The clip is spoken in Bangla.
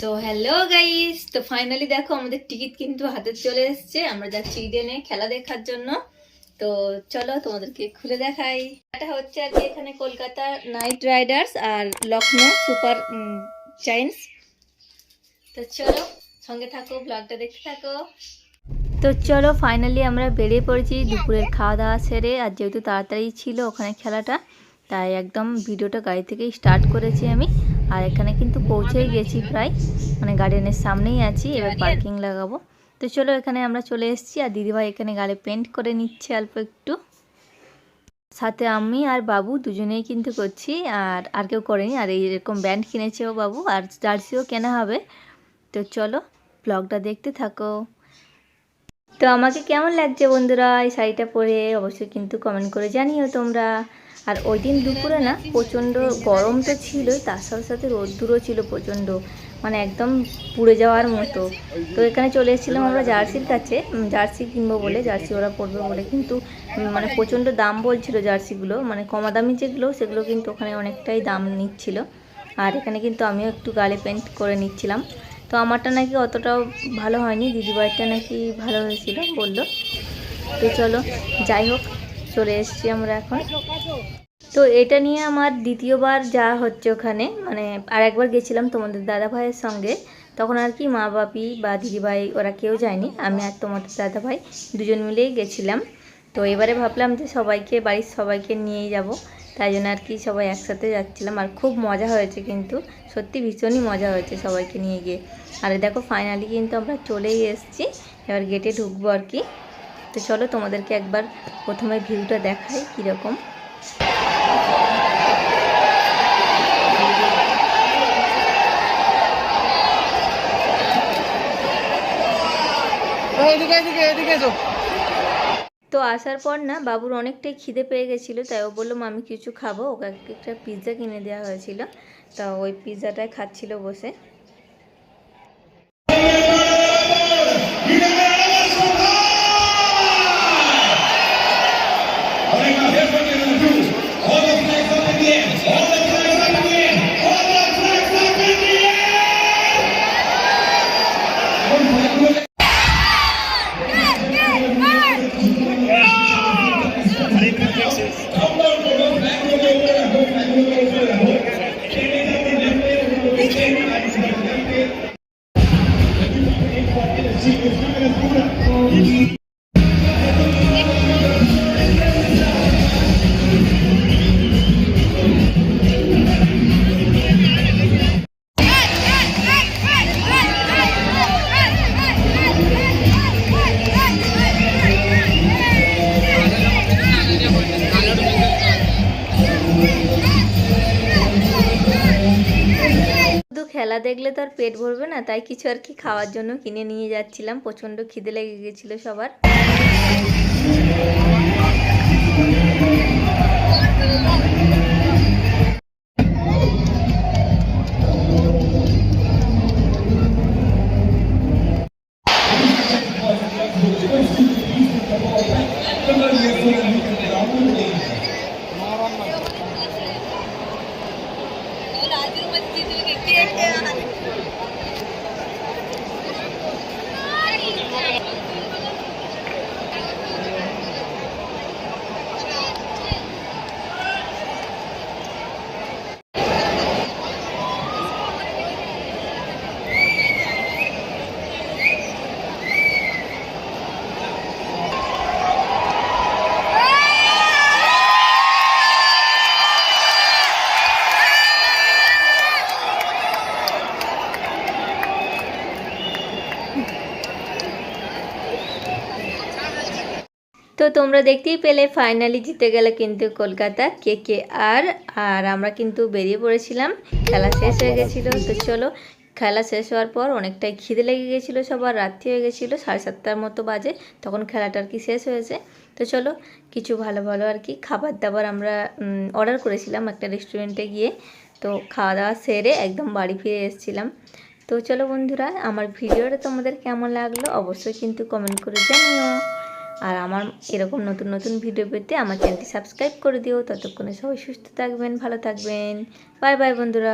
তো হ্যালো গাইস তো ফাইনালি দেখো আমাদের টিকিট কিন্তু হাতে চলে এসেছে। আমরা যাচ্ছি ইডেনে খেলা দেখার জন্য। তো চলো তোমাদেরকে খুলে দেখাই। এটা হচ্ছে আর কি এখানে কলকাতা নাইট রাইডার্স আর লখনৌ সুপার জায়েন্টস। তো চলো সঙ্গে থাকো ব্লগটা দেখতে থাকো। তো চলো ফাইনালি আমরা বেরিয়ে পড়েছি দুপুরের খাওয়া দাওয়া সেরে। আর যেহেতু তাড়াতাড়ি ছিল ওখানে খেলাটা, তাই একদম ভিডিওটা গাড়ি থেকেই স্টার্ট করেছি আমি। আর এখানে কিন্তু পৌঁছেই গেছি প্রায়। মানে গার্ডেনের সামনেই আছি, এবার পার্কিং লাগাবো। তো চলো এখানে আমরা চলে এসেছি, আর দিদিভাই এখানে গালে পেন্ট করে নিচ্ছে অল্প একটু। সাথে আমি আর বাবু দুজনেই কিন্তু করছি, আর আর কেউ করেনি। আর এইরকম ব্যান্ড কিনেছে ও বাবু, আর জার্সিও কেনা হবে। তো চলো ব্লগটা দেখতে থাকো। তো আমাকে কেমন লাগছে বন্ধুরা? এই শাড়িটা পরে অবশ্যই কিন্তু কমেন্ট করে জানিও তোমরা। আর ওই দিন দুপুরে না প্রচণ্ড গরম তো তার সাথে সাথে রোদ্দুরও ছিল প্রচণ্ড মানে একদম পুড়ে যাওয়ার মতো। তো এখানে চলে এসেছিলাম আমরা জার্সির কাছে জার্সি কিনবো বলে, জার্সি ওরা পরবে বলে। কিন্তু মানে প্রচণ্ড দাম বলছিল জার্সিগুলো মানে কমা দামি যেগুলো, সেগুলো কিন্তু ওখানে অনেকটাই দাম নিচ্ছিল। আর এখানে কিন্তু আমিও একটু গালে পেন্ট করে নিচ্ছিলাম। তো আমারটা নাকি অতটাও ভালো হয়নি, দিদিভাইটা নাকি ভালো হয়েছিল বলল। তো চলো, যাই হোক চলে এসেছি আমরা এখন। তো এটা নিয়ে আমার দ্বিতীয়বার যা হচ্ছে ওখানে। মানে আর একবার গেছিলাম তোমাদের দাদা ভাইয়ের সঙ্গে। তখন আর কি মা বাপি বা দিদিভাই ওরা কেউ যায়নি। আমি আর তোমাদের দাদা ভাই দুজন মিলেই গেছিলাম। তো এবারে ভাবলাম যে সবাইকে, বাড়ির সবাইকে নিয়েই যাব। তাই জন্য আর কি সবাই একসাথে যাচ্ছিলাম। আর খুব মজা হয়েছে কিন্তু। সত্যি ভীষণই মজা হয়েছে সবাইকে নিয়ে গিয়ে। আর দেখো ফাইনালি কিন্তু আমরা চলেই এসেছি। এবার গেটে ঢুকবো আর কি। তো চলো তোমাদেরকে একবার প্রথমে ভিউটা দেখাই কীরকম। তো আসার পর না বাবুর অনেকটাই খিদে পেয়ে গেছিল তাই ও বলল আমি কিছু খাব। ওকে একটা পিৎজা কিনে দেওয়া হয়েছিল। তা ওই পিৎজাটাই খাচ্ছিল বসে। খেলা দেখলে তো আর পেট ভরবে না, তাই কিছু আর কি খাওয়ার জন্য কিনে নিয়ে যাচ্ছিলাম, প্রচণ্ড খিদে লেগে গেছিল সবার। তো তোমরা দেখতেই পেলে ফাইনালি জিতে গেলে কিন্তু কলকাতা কে কে আর আর আমরা কিন্তু বেরিয়ে পড়েছিলাম। খেলা শেষ হয়ে গেছিল, তো চলো, খেলা শেষ হওয়ার পর অনেকটাই খিদে লেগে গেছিল সবার, রাত্রি হয়ে গেছিল, সাড়ে সাতটার মতো বাজে, তখন খেলাটা আর কি শেষ হয়েছে। তো চলো, কিছু ভালো ভালো আর কি খাবার দাবার আমরা অর্ডার করেছিলাম একটা রেস্টুরেন্টে গিয়ে। তো খাওয়া দাওয়া সেরে একদম বাড়ি ফিরে এসেছিলাম। তো চলো বন্ধুরা, আমার ভিডিওটা তোমাদের কেমন লাগল অবশ্যই কিন্তু কমেন্ট করে জানিও। আর আমার এরকম নতুন নতুন ভিডিও পেতে আমার চ্যানেলটি সাবস্ক্রাইব করে দিও। ততক্ষণে সবাই সুস্থ থাকবেন, ভালো থাকবেন। বাই বাই বন্ধুরা।